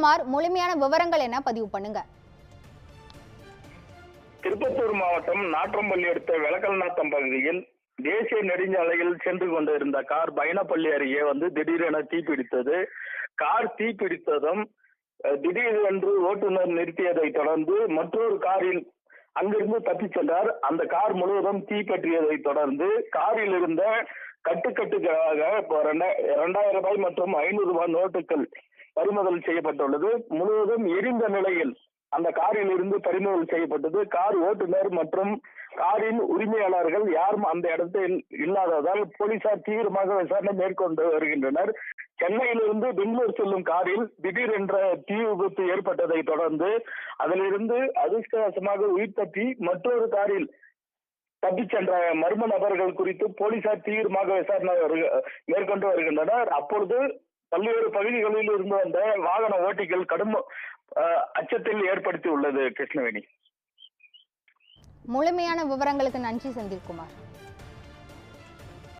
சிவகுமார் முழுமையான விவரங்கள் என்ன? பதிவு பண்ணுங்க. திருப்பத்தூர் மாவட்டம் நாற்றம்பள்ளி அடுத்த விளக்கல்நாத்தம் பகுதியில் தேசிய நெடுஞ்சாலையில் சென்று கொண்டிருந்த கார் பைனப்பள்ளி அருகே வந்து திடீரென தீப்பிடித்தது கார் தீப்பிடித்ததும் திடீரென்று ஓட்டுநர் நிறுத்தியதை தொடர்ந்து மற்றொரு காரில் அங்கிருந்து தப்பிச் சென்றார். அந்த கார் முழுவதும் தீப்பற்றியதை தொடர்ந்து காரில் இருந்த கட்டுக்கட்டுகளாக இப்போ ரெண்டா- இரண்டாயிரம் ரூபாய் மற்றும் ஐநூறு ரூபாய் நோட்டுகள் பறிமுதல் செய்யப்பட்டுள்ளது. முழுவதும் எரிந்த நிலையில் அந்த காரில் இருந்து பறிமுதல் செய்யப்பட்டது. கார் ஓட்டுநர் மற்றும் காரின் உரிமையாளர்கள் யாரும் அந்த இடத்தில் இல்லாததால் போலீசார் தீவிரமாக விசாரணை மேற்கொண்டு வருகின்றனர். சென்னையிலிருந்து பெங்களூர் செல்லும் காரில் திடீர் என்ற தீ விபத்து ஏற்பட்டதை தொடர்ந்து அதிலிருந்து அதிர்ஷ்டவசமாக உயிர் தப்பி மற்றொரு காரில் தப்பிச் சென்ற மர்ம நபர்கள் குறித்து போலீசார் தீவிரமாக விசாரணை வருக- மேற்கொண்டு வருகின்றனர். அப்பொழுது பல்வேறு பகுதிகளில் இருந்து வந்த வாகன ஓட்டிகள் கடும் அஹ், அச்சத்தில் ஏற்படுத்தி உள்ளது கிருஷ்ணவேணி. முழுமையான விவரங்களுக்கு நன்றி செந்தில்குமார்.